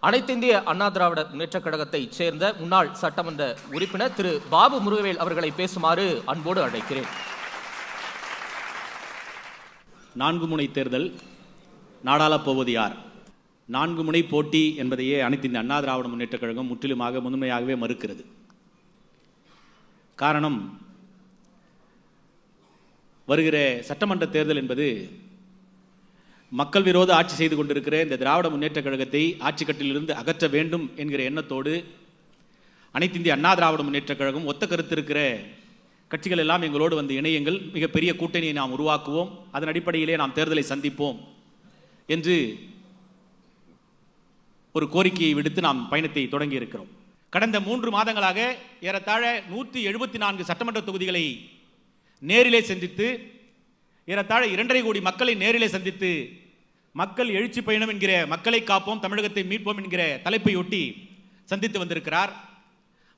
அனைத்து இந்திய அண்ணா திராவிட முன்னேற்றக் கழகத்தைச் சேர்ந்த முன்னாள் சட்டமன்ற உறுப்பினர் திரு பாபு முருகவேல் அவர்களை பேசுமாறு அன்போடு அழைக்கிறேன். நான்கு முனை தேர்தல் நாடாளப் போவது யார்? நான்கு முனை போட்டி என்பதையே அனைத்து இந்த அண்ணா திராவிட முன்னேற்றக் கழகம் முற்றிலுமாக முதன்மையாகவே மறுக்கிறது. காரணம் வருகிற சட்டமன்ற தேர்தல் என்பது மக்கள் விரோத ஆட்சி செய்து கொண்டிருக்கிற இந்த திராவிட முன்னேற்றக் கழகத்தை ஆட்சிக்கட்டிலிருந்து அகற்ற வேண்டும் என்கிற எண்ணத்தோடு அனைத்து இந்திய அண்ணா திராவிட முன்னேற்றக் கழகம் ஒத்த கருத்து இருக்கிற கட்சிகள் எல்லாம் எங்களோடு வந்து இணையங்கள். மிகப்பெரிய கூட்டணியை நாம் உருவாக்குவோம். அதன் அடிப்படையிலே நாம் தேர்தலை சந்திப்போம் என்று ஒரு கோரிக்கையை விடுத்து நாம் பயணத்தை தொடங்கி இருக்கிறோம் கடந்த மூன்று மாதங்களாக ஏறத்தாழ நூற்றி எழுபத்தி நான்கு சட்டமன்ற தொகுதிகளை நேரிலே சந்தித்து ஏறத்தாழ இரண்டரை கோடி மக்களை நேரிலே சந்தித்து மக்கள் எழுச்சி பயணம் என்கிற மக்களை காப்போம் தமிழகத்தை மீட்போம் என்கிற தலைப்பை ஒட்டி சந்தித்து வந்திருக்கிறார்.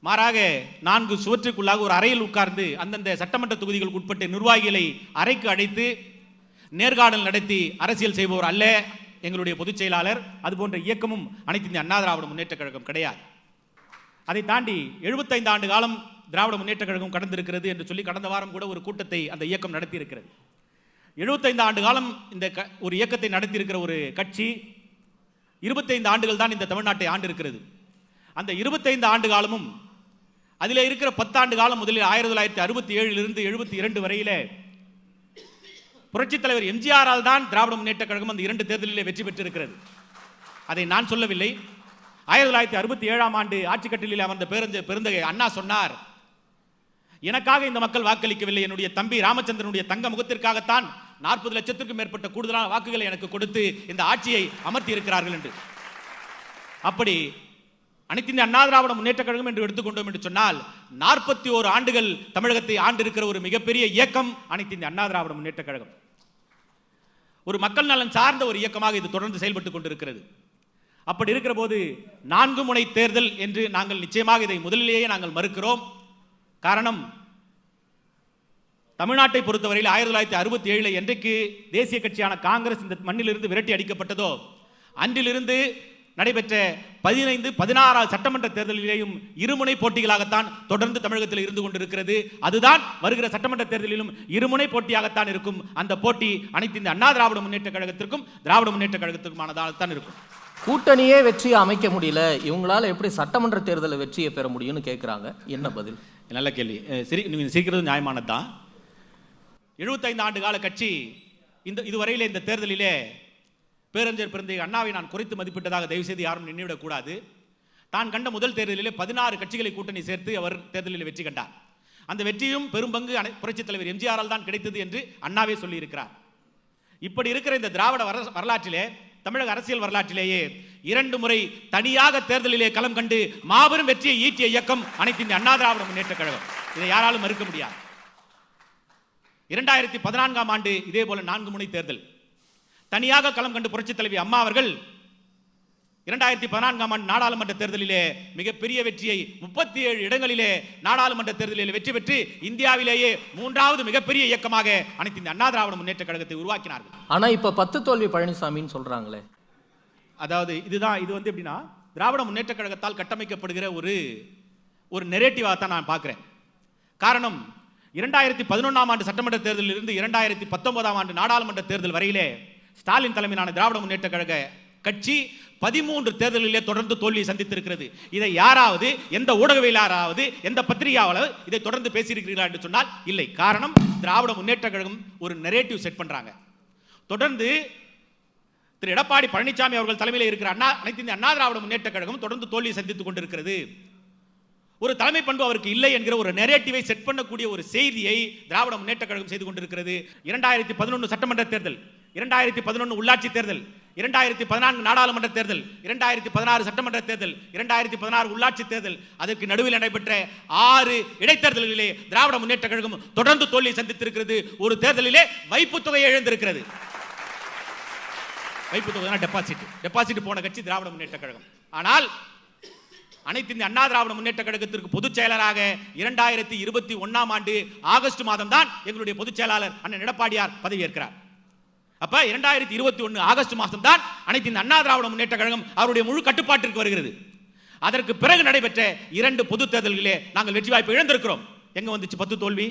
மாறாக நான்கு சுவற்றுக்குள்ளாக ஒரு அறையில் உட்கார்ந்து அந்தந்த சட்டமன்ற தொகுதிகளுக்கு உட்பட்ட நிர்வாகிகளை அறைக்கு அழைத்து நேர்காணல் நடத்தி அரசியல் செய்பவர் அல்ல எங்களுடைய பொதுச் செயலாளர். அதுபோன்ற இயக்கமும் அனைத்து இந்திய அண்ணா திராவிட முன்னேற்ற கழகம் கிடையாது. அதை தாண்டி 75 ஆண்டு காலம் திராவிட முன்னேற்ற கழகம் கடந்திருக்கிறது என்று சொல்லி கடந்த வாரம் கூட ஒரு கூட்டத்தை அந்த இயக்கம் நடத்தியிருக்கிறது. எழுபத்தைந்து ஆண்டு காலம் இந்த க- ஒரு இயக்கத்தை நடத்தியிருக்கிற ஒரு கட்சி 25 ஆண்டுகள் தான் இந்த தமிழ்நாட்டை ஆண்டு இருக்கிறது அந்த 25 ஆண்டு காலமும் அதில் இருக்கிற பத்தாண்டு காலம் முதலில் ஆயிரத்தி தொள்ளாயிரத்தி அறுபத்தி ஏழிலிருந்து எழுபத்தி இரண்டு வரையில் புரட்சித் தலைவர் எம்ஜிஆரால் தான் திராவிட முன்னேற்ற கழகம் அந்த இரண்டு தேர்தலிலே வெற்றி பெற்றிருக்கிறது. அதை நான் சொல்லவில்லை. ஆயிரத்தி தொள்ளாயிரத்தி அறுபத்தி ஏழாம் ஆண்டு ஆட்சி அமர்ந்த பேருந்து பெருந்தகை அண்ணா சொன்னார் எனக்காக இந்த மக்கள் வாக்களிக்கவில்லை. என்னுடைய தம்பி ராமச்சந்திரனுடைய தங்க முகத்திற்காகத்தான் நாற்பது லட்சத்திற்கும் மேற்பட்ட கூடுதலான வாக்குகளை எனக்கு கொடுத்து இந்த ஆட்சியை அமர்த்தி இருக்கிறார்கள் என்று. அப்படி அனைத்து இந்திய அண்ணா திராவிட முன்னேற்ற கழகம் என்று எடுத்துக்கொண்டோம் என்று சொன்னால் நாற்பத்தி ஓரு ஆண்டுகள் தமிழகத்தை ஆண்டிருக்கிற ஒரு மிகப்பெரிய இயக்கம் அனைத்து இந்திய அண்ணா திராவிட முன்னேற்ற கழகம். ஒரு மக்கள் நலன் சார்ந்த ஒரு இயக்கமாக இது தொடர்ந்து செயல்பட்டு கொண்டிருக்கிறது. அப்படி இருக்கிற போது நான்கு முனை தேர்தல் என்று நாங்கள் நிச்சயமாக இதை முதலிலேயே நாங்கள் மறுக்கிறோம். காரணம் தமிழ்நாட்டை பொறுத்தவரையில் ஆயிரத்தி தொள்ளாயிரத்தி அறுபத்தி ஏழில் என்றைக்கு தேசிய கட்சியான காங்கிரஸ் இந்த மண்ணிலிருந்து விரட்டி அடிக்கப்பட்டதோ அன்றிலிருந்து நடைபெற்ற பதினைந்து பதினாறாவது சட்டமன்ற தேர்தலிலேயும் இருமுனை போட்டிகளாகத்தான் தொடர்ந்து தமிழகத்தில் இருந்து கொண்டிருக்கிறது. அதுதான் வருகிற சட்டமன்ற தேர்தலிலும் இருமுனை போட்டியாகத்தான் இருக்கும். அந்த போட்டி அனைத்து இந்த அண்ணா திராவிட முன்னேற்ற கழகத்திற்கும் திராவிட முன்னேற்ற கழகத்திற்குமானதாகத்தான் இருக்கும். கூட்டணியே வெற்றியை அமைக்க முடியல. இவங்களால எப்படி சட்டமன்ற தேர்தலில் வெற்றியை பெற முடியும்னு கேட்குறாங்க என்ன பதில்? நல்ல கேள்வி. சரி நீங்கள் சீக்கிரம் நியாயமானது? தான் எழுபத்தைந்து ஆண்டு கால கட்சி இந்த இதுவரையிலே இந்த தேர்தலிலே பேரஞ்சர் பிறந்த அண்ணாவை நான் குறைத்து மதிப்பிட்டதாக தயவு செய்து யாரும் நினைவிடக்கூடாது தான் கண்ட முதல் தேர்தலிலே பதினாறு கட்சிகளை கூட்டணி சேர்த்து அவர் தேர்தலில் வெற்றி கண்டார். அந்த வெற்றியும் பெரும்பங்கு அனை- புரட்சித் தலைவர் எம்ஜிஆரால் தான் கிடைத்தது என்று அண்ணாவே சொல்லியிருக்கிறார். இப்படி இருக்கிற இந்த திராவிட வர- வரலாற்றிலே தமிழக அரசியல் வரலாற்றிலேயே இரண்டு முறை தனியாக தேர்தலிலே களம் கண்டு மாபெரும் வெற்றியை ஈட்டிய இயக்கம் அனைத்து இந்த அண்ணா திராவிட முன்னேற்ற கழகம். இதை யாராலும் மறுக்க முடியாது. இரண்டாயிரத்தி பதினான்காம் ஆண்டு இதே போல நான்கு முனை தேர்தல். தனியாக களம் கண்டு புரட்சித் தலைவி அம்மா அவர்கள் இரண்டாயிரத்தி பதினான்காம் ஆண்டு நாடாளுமன்ற தேர்தலிலே மிகப்பெரிய வெற்றியை முப்பத்தி ஏழு இடங்களிலே நாடாளுமன்ற தேர்தலில் வெற்றி பெற்று இந்தியாவிலேயே மூன்றாவது மிகப்பெரிய இயக்கமாக அனைத்து இந்த அண்ணா திராவிட முன்னேற்ற கழகத்தை உருவாக்கினார்கள். ஆனா இப்ப பத்து தோல்வி பழனிசாமின்னு சொல்றாங்களே. அதாவது இதுதான் இது வந்து எப்படின்னா திராவிட முன்னேற்ற கழகத்தால் கட்டமைக்கப்படுகிற ஒரு ஒரு நெரேட்டிவாக தான் நான் பார்க்குறேன். காரணம் இரண்டாயிரத்தி பதினொன்றாம் ஆண்டு சட்டமன்ற தேர்தலில் இருந்து இரண்டாயிரத்தி பத்தொன்பதாம் ஆண்டு நாடாளுமன்ற தேர்தல் வரையிலே ஸ்டாலின் தலைமையிலான திராவிட முன்னேற்ற கழக கட்சி பதிமூன்று தேர்தலிலே தொடர்ந்து தோல்வியை சந்தித்திருக்கிறது. இதை யாராவது எந்த ஊடகவியலாராவது எந்த பத்திரிகையாவது இதை தொடர்ந்து பேசியிருக்கிறீர்களா என்று சொன்னால் இல்லை. காரணம் திராவிட முன்னேற்ற கழகம் ஒரு நெரேட்டிவ் செட் பண்ணுறாங்க தொடர்ந்து திரு எடப்பாடி பழனிசாமி அவர்கள் தலைமையில் இருக்கிற அண்ணா அனைத்து இந்திய அண்ணா திராவிட முன்னேற்ற கழகம் தொடர்ந்து தோல்வியை சந்தித்துக் கொண்டிருக்கிறது. ஒரு தலைமை பண்பு அவருக்கு இல்லை என்கிற ஒரு நெரேட்டிவை செட் பண்ணக்கூடிய ஒரு செய்தியை திராவிட முன்னேற்ற கழகம் செய்து கொண்டிருக்கிறது. இரண்டாயிரத்தி பதினொன்று சட்டமன்ற தேர்தல் இரண்டாயிரத்தி பதினொன்று உள்ளாட்சி தேர்தல் இரண்டாயிரத்தி பதினான்கு நாடாளுமன்ற தேர்தல் இரண்டாயிரத்தி பதினாறு சட்டமன்ற தேர்தல் இரண்டாயிரத்தி பதினாறு உள்ளாட்சி தேர்தல் அதற்கு நடுவில் நடைபெற்ற ஆறு இடைத்தேர்தல்களிலே திராவிட முன்னேற்ற கழகம் தொடர்ந்து தோல்வியை சந்தித்திருக்கிறது. ஒரு தேர்தலிலே வைப்புத் தொகையை இழந்திருக்கிறது. வைப்பு தொகை டெபாசிட் டெபாசிட் போன கட்சி திராவிட முன்னேற்ற கழகம். ஆனால் அனைத்து இந்த அண்ணா திராவிட முன்னேற்ற கழகத்திற்கு பொதுச் செயலராக இரண்டாயிரத்தி இருபத்தி ஒன்னாம் ஆண்டு ஆகஸ்ட் மாதம் தான் எங்களுடைய பொதுச் செயலாளர் அண்ணன் எடப்பாடியார் பதவியேற்கிறார். அப்ப இரண்டாயிரத்தி இருபத்தி ஒன்று ஆகஸ்ட் மாதம் தான் அனைத்து இந்த அண்ணா திராவிட முன்னேற்ற கழகம் அவருடைய முழு கட்டுப்பாட்டிற்கு வருகிறது. அதற்கு பிறகு நடைபெற்ற இரண்டு பொது தேர்தல்களிலே நாங்கள் வெற்றி வாய்ப்பு இழந்திருக்கிறோம். எங்க வந்துச்சு பத்து தோல்வி?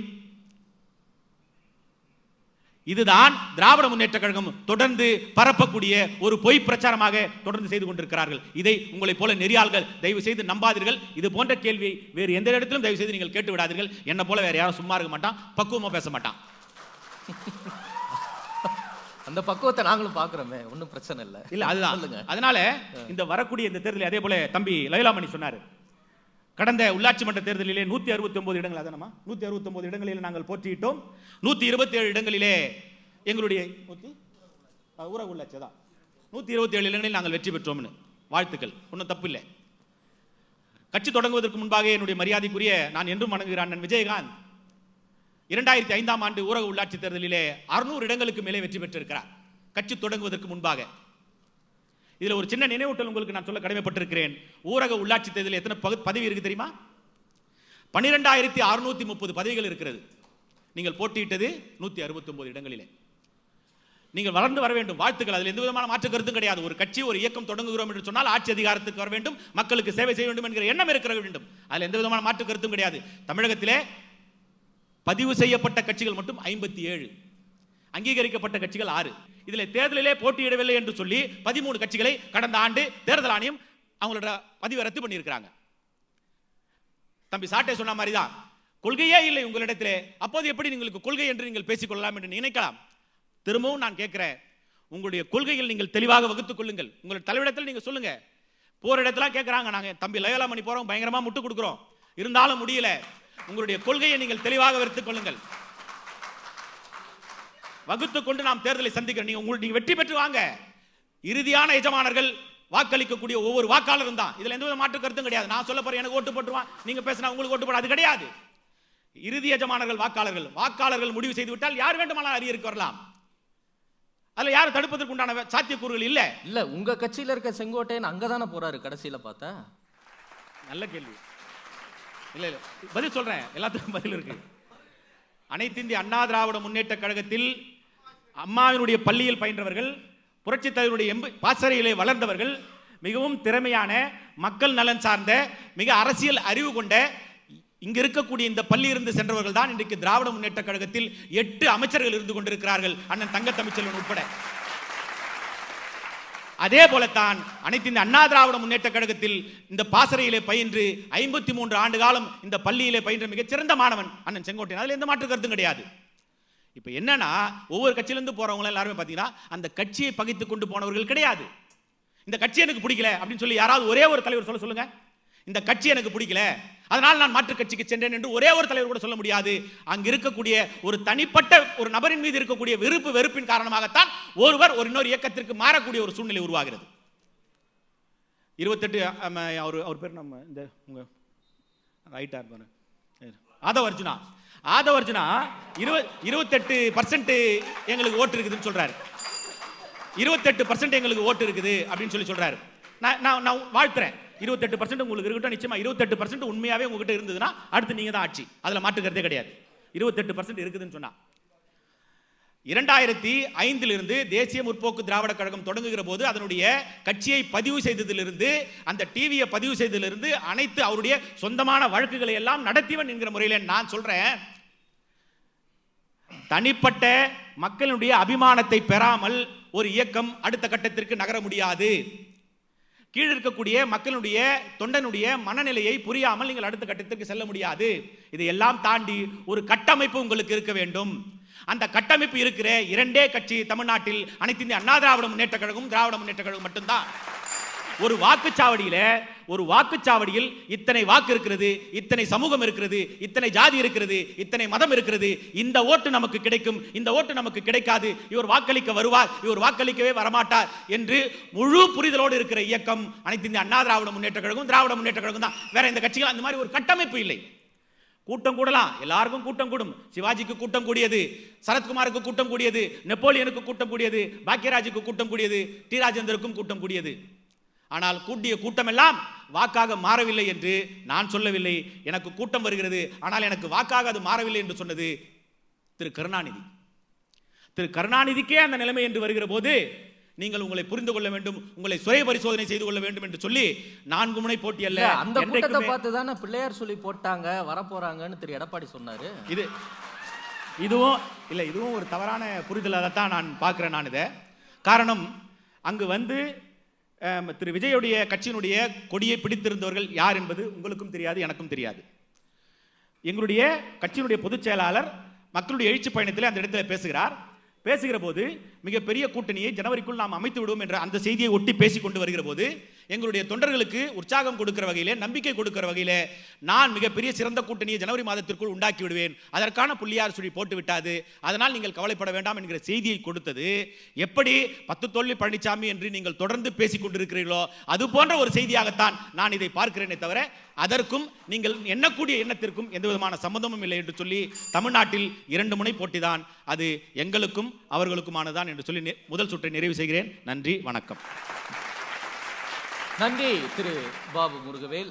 இதுதான் திராவிட முன்னேற்ற கழகம் தொடர்ந்து பரப்பக்கூடிய ஒரு பொய் பிரச்சாரமாக தொடர்ந்து செய்து கொண்டிருக்கிறார்கள். இதை உங்களைப் போல நெறியாள்கள் தயவு செய்து நம்பாதீர்கள். இது போன்ற கேள்வி வேறு எந்த இடத்திலும் தயவு செய்து நீங்கள் கேட்டு விடாதீர்கள். என்ன போல வேற யாரும் சும்மா இருக்க மாட்டான். பக்குவமா பேச மாட்டான். அந்த பக்குவத்தை நாங்களும் பார்க்குறோமே. ஒன்றும் பிரச்சனை இல்லை. இல்ல அதுதான். அதனால இந்த வரக்கூடிய இந்த தேர்தலில் அதே போல தம்பி லயலாமணி சொன்னார். கடந்த உள்ளாட்சி மன்ற தேர்தலிலே நூற்றி அறுபத்தி ஒன்பது இடங்கள் அதனமா நூற்றி அறுபத்தி ஒன்பது இடங்களில் நாங்கள் போட்டியிட்டோம். நூற்றி இருபத்தி ஏழு இடங்களிலே எங்களுடைய நூற்றி ஊரக உள்ளாட்சி தான் நூற்றி இருபத்தி ஏழு இடங்களில் நாங்கள் வெற்றி பெற்றோம்னு. வாழ்த்துக்கள். ஒன்றும் தப்பு இல்லை. கட்சி தொடங்குவதற்கு முன்பாக என்னுடைய மரியாதைக்குரிய நான் என்றும் வணங்குகிறான் அண்ணன் விஜயகாந்த். இரண்டாயிரத்தி ஐந்தாம் ஆண்டு ஊரக உள்ளாட்சி தேர்தலிலே அறுநூறு இடங்களுக்கு மேலே வெற்றி பெற்றிருக்கிறார். கட்சி தொடங்குவதற்கு முன்பாக. இதில் ஒரு சின்ன நினைவூட்டல் உங்களுக்கு நான் சொல்ல கடமைப்பட்டிருக்கிறேன். ஊரக உள்ளாட்சி தேர்தலில் எத்தனை பகு- பதவி இருக்கு தெரியுமா? பன்னிரெண்டாயிரத்தி அறுநூத்தி முப்பது பதவிகள் இருக்கிறது. நீங்கள் போட்டியிட்டது நூற்றி அறுபத்தொம்பது இடங்களிலே. நீங்கள் வளர்ந்து வர வேண்டும். வாழ்த்துக்கள். அதில் எந்த விதமான மாற்று கருத்தும் கிடையாது. ஒரு கட்சி ஒரு இயக்கம் தொடங்குகிறோம் என்று சொன்னால் ஆட்சி அதிகாரத்துக்கு வர வேண்டும் மக்களுக்கு சேவை செய்ய வேண்டும் என்கிற எண்ணம் இருக்கிற வேண்டும். அதில் எந்த விதமான மாற்று கருத்தும் கிடையாது. தமிழகத்திலே பதிவு செய்யப்பட்ட கட்சிகள் மட்டும் ஐம்பத்தி ஏழு அங்கீகரிக்கப்பட்ட கட்சிகள் ஆறு. இதில் தேர்தலிலே போட்டியிடவில்லை என்று சொல்லி பதிமூணு கட்சிகளை கடந்த ஆண்டு தேர்தல் ஆணையம் அவங்களோட பதிவை ரத்து பண்ணியிருக்கிறாங்க. தம்பி சாட்டை சொன்ன மாதிரி தான் கொள்கையே இல்லை உங்களிடத்திலே. அப்போது எப்படி உங்களுக்கு கொள்கை என்று நீங்கள் பேசிக்கொள்ளலாம் என்று நினைக்கலாம்? திரும்பவும் நான் கேட்கிறேன். உங்களுடைய கொள்கைகள் நீங்கள் தெளிவாக வகுத்துக் கொள்ளுங்கள். உங்களுடைய தலைவிடத்தில் நீங்கள் சொல்லுங்க. போற இடத்துல கேட்கறாங்க நாங்கள் தம்பி லயோலாமணி போகிறோம் பயங்கரமாக முட்டு கொடுக்குறோம். இருந்தாலும் முடியல. உங்களுடைய கொள்கையை நீங்கள் தெளிவாக வைத்துக் கொள்ளுங்கள். வகுத்துக் கொண்டு நாம் தேர்தலை சந்திக்கிறோம் நீங்க உங்களுக்கு நீங்க வெற்றி பெற்று வாங்க. இறுதியான எஜமானர்கள் வாக்களிக்கக்கூடிய ஒவ்வொரு வாக்காளரும் தான். இதுல எந்த வித மாற்று கருத்தும் கிடையாது. நான் சொல்ல போறேன் எனக்கு ஓட்டு போட்டுருவான். நீங்க பேசினா உங்களுக்கு ஓட்டு போடாது கிடையாது. இறுதி எஜமானர்கள் வாக்காளர்கள். வாக்காளர்கள் முடிவு செய்து விட்டால் யார் வேண்டுமானாலும் அரியருக்கு வரலாம். அதுல யாரும் தடுப்பதற்கு உண்டான சாத்தியக்கூறுகள் இல்ல. இல்ல உங்க கட்சியில இருக்க செங்கோட்டையன் அங்கதானே போறாரு கடைசியில பார்த்தா? நல்ல கேள்வி. இல்ல இல்ல. பதில் சொல்றேன். எல்லாத்துக்கும் பதில் இருக்கு. அனைத்து இந்திய அண்ணா திராவிட முன்னேற்ற கழகத்தில் அம்மாவினுடைய பள்ளியில் பயின்றவர்கள் புரட்சித் தலைவருடைய எம்பு பாசறையிலே வளர்ந்தவர்கள் மிகவும் திறமையான மக்கள் நலன் சார்ந்த மிக அரசியல் அறிவு கொண்ட இங்கு இருக்கக்கூடிய இந்த பள்ளி இருந்து சென்றவர்கள் தான் இன்றைக்கு திராவிட முன்னேற்ற கழகத்தில் எட்டு அமைச்சர்கள் இருந்து கொண்டிருக்கிறார்கள் அண்ணன் தங்க தமிழ்ச்செல்வன் உட்பட. அதே போலத்தான் அனைத்து இந்த அண்ணா திராவிட முன்னேற்ற கழகத்தில் இந்த பாசறையிலே பயின்று ஐம்பத்தி மூன்று ஆண்டு காலம் இந்த பள்ளியிலே பயின்ற மிகச்சிறந்த மாணவன் அண்ணன் செங்கோட்டையன். அதில் எந்த மாற்று கருத்தும் கிடையாது. இப்போ என்னன்னா ஒவ்வொரு கட்சியிலேருந்து போகிறவங்களாம் எல்லாருமே பார்த்தீங்கன்னா அந்த கட்சியை பகித்து கொண்டு போனவர்கள் கிடையாது. இந்த கட்சி எனக்கு பிடிக்கல அப்படின்னு சொல்லி யாராவது ஒரே ஒரு தலைவர் சொல்ல சொல்லுங்க. இந்த கட்சி எனக்கு பிடிக்கல. அதனால் நான் மாற்று கட்சிக்கு சென்றேன் என்று ஒரே ஒரு தலைவர் கூட சொல்ல முடியாது. அங்கு இருக்கக்கூடிய ஒரு தனிப்பட்ட ஒரு நபரின் மீது இருக்கக்கூடிய வெறுப்பு வெறுப்பின் காரணமாகத்தான் ஒருவர் ஒரு இன்னொரு இயக்கத்திற்கு மாறக்கூடிய ஒரு சூழ்நிலை உருவாகிறது. இருபத்தெட்டு அவர் அவர் பேர் நம்ம இந்த உங்க ரைட்டா இருப்பாரு. ஆதவ அர்ஜுனா ஆதவ அர்ஜுனா இருபது இருபத்தெட்டு பர்சன்ட் எங்களுக்கு ஓட்டு இருக்குதுன்னு சொல்றாரு. இருபத்தெட்டு பர்சன்ட் எங்களுக்கு ஓட்டு இருக்குது அப்படின்னு சொல்லி சொல்றாரு. நான் நான் நான் வாழ்த்துறேன். இருபத்தெட்டு பர்சன்ட் உங்களுக்கு இருக்கட்டும் நிச்சயமா இருபத்தெட்டு பர்சன்ட் உண்மையாவே உங்ககிட்ட இருந்ததுன்னா அடுத்து நீங்க தான் ஆட்சி. அதுல மாட்டுக்கிறதே கிடையாது. இருபத்தெட்டு பர்சன்ட் இருக்குதுன்னு சொன்னா. இரண்டாயிரத்தி ஐந்திலிருந்து தேசிய முற்போக்கு திராவிட கழகம் தொடங்குகிற போது அதனுடைய கட்சியை பதிவு செய்ததிலிருந்து அந்த டிவியை பதிவு செய்ததிலிருந்து அனைத்து அவருடைய சொந்தமான வழக்குகளை எல்லாம் நடத்தியவன் என்கிற முறையில் நான் சொல்றேன். தனிப்பட்ட மக்களுடைய அபிமானத்தை பெறாமல் ஒரு இயக்கம் அடுத்த கட்டத்திற்கு நகர முடியாது. கீழ் இருக்கக்கூடிய மக்களுடைய தொண்டனுடைய மனநிலையை புரியாமல் நீங்கள் அடுத்த கட்டத்திற்கு செல்ல முடியாது. இதையெல்லாம் தாண்டி ஒரு கட்டமைப்பு உங்களுக்கு இருக்க வேண்டும். அந்த கட்டமைப்பு இருக்கிற இரண்டே கட்சி தமிழ்நாட்டில் அனைத்து இந்திய அண்ணா திராவிட முன்னேற்ற கழகம் திராவிட முன்னேற்ற கழகம் மட்டும்தான். ஒரு வாக்குச்சாவடியில ஒரு வாக்குச்சாவடியில் இத்தனை வாக்கு இருக்கிறது இத்தனை சமூகம் இருக்கிறது இத்தனை ஜாதி இருக்கிறது இத்தனை மதம் இருக்கிறது இந்த ஓட்டு நமக்கு கிடைக்கும் இந்த ஓட்டு நமக்கு கிடைக்காது இவர் வாக்களிக்க வருவார் இவர் வாக்களிக்கவே வரமாட்டார் என்று முழு புரிதலோடு இருக்கிற இயக்கம் அனைத்து இந்த அண்ணா திராவிட முன்னேற்ற கழகம் திராவிட முன்னேற்ற கழகம் தான். வேற இந்த கட்சிகள் அந்த மாதிரி ஒரு கட்டமைப்பு இல்லை. கூட்டம் கூடலாம். எல்லாருக்கும் கூட்டம் கூடும். சிவாஜிக்கு கூட்டம் கூடியது சரத்குமாருக்கு கூட்டம் கூடியது நெப்போலியனுக்கு கூட்டம் கூடியது பாக்கியராஜுக்கு கூட்டம் கூடியது டி. ராஜேந்தருக்கும் கூட்டம் கூடியது. ஆனால் கூட்டிய கூட்டமெல்லாம் வாக்காக மாறவில்லை என்று நான் சொல்லவில்லை. எனக்கு கூட்டம் வருகிறது. ஆனால் எனக்கு வாக்காக அது மாறவில்லை என்று சொன்னது திரு. கருணாநிதி. திரு. கருணாநிதிக்கே அந்த நிலைமை என்று வருகிற போது நீங்கள் உங்களை புரிந்து கொள்ள வேண்டும் உங்களை சுய பரிசோதனை செய்து கொள்ள வேண்டும் என்று சொல்லி நான்கு முனை போட்டி அல்ல. அந்த கூட்டத்தை பார்த்து தானே பிள்ளையார் சொல்லி போட்டாங்க வரப்போறாங்கன்னு திரு எடப்பாடி சொன்னாரு. இது இதுவும் இல்லை இதுவும் ஒரு தவறான புரிதலாக தான் நான் பார்க்குறேன் நான் இதை. காரணம் அங்கு வந்து திரு விஜயுடைய கட்சியினுடைய கொடியை பிடித்திருந்தவர்கள் யார் என்பது உங்களுக்கும் தெரியாது எனக்கும் தெரியாது. எங்களுடைய கட்சியினுடைய பொதுச் செயலாளர் மக்களுடைய எழுச்சி பயணத்தில் அந்த இடத்துல பேசுகிறார். பேசுகிற போது மிகப்பெரிய கூட்டணியை ஜனவரிக்குள் நாம் அமைத்து விடுவோம் என்ற அந்த செய்தியை ஒட்டி பேசிக்கொண்டு வருகிற போது எங்களுடைய தொண்டர்களுக்கு உற்சாகம் கொடுக்கிற வகையிலே நம்பிக்கை கொடுக்கிற வகையிலே நான் மிகப்பெரிய சிறந்த கூட்டணியை ஜனவரி மாதத்திற்குள் உண்டாக்கி விடுவேன். அதற்கான புள்ளியார் சொல்லி போட்டு விட்டாது. அதனால் நீங்கள் கவலைப்பட வேண்டாம் என்கிற செய்தியை கொடுத்தது. எப்படி பத்து தோல்வி பழனிசாமி என்று நீங்கள் தொடர்ந்து பேசிக் கொண்டிருக்கிறீர்களோ அது போன்ற ஒரு செய்தியாகத்தான் நான் இதை பார்க்கிறேனே தவிர அதற்கும் நீங்கள் எண்ணக்கூடிய எண்ணத்திற்கும் எந்த விதமான சம்மந்தமும் இல்லை என்று சொல்லி தமிழ்நாட்டில் இரண்டு முனை போட்டிதான். அது எங்களுக்கும் அவர்களுக்குமானதான் என்று சொல்லி முதல் சுற்றை நிறைவு செய்கிறேன். நன்றி வணக்கம். நன்றி திரு பாபு முருகவேல்.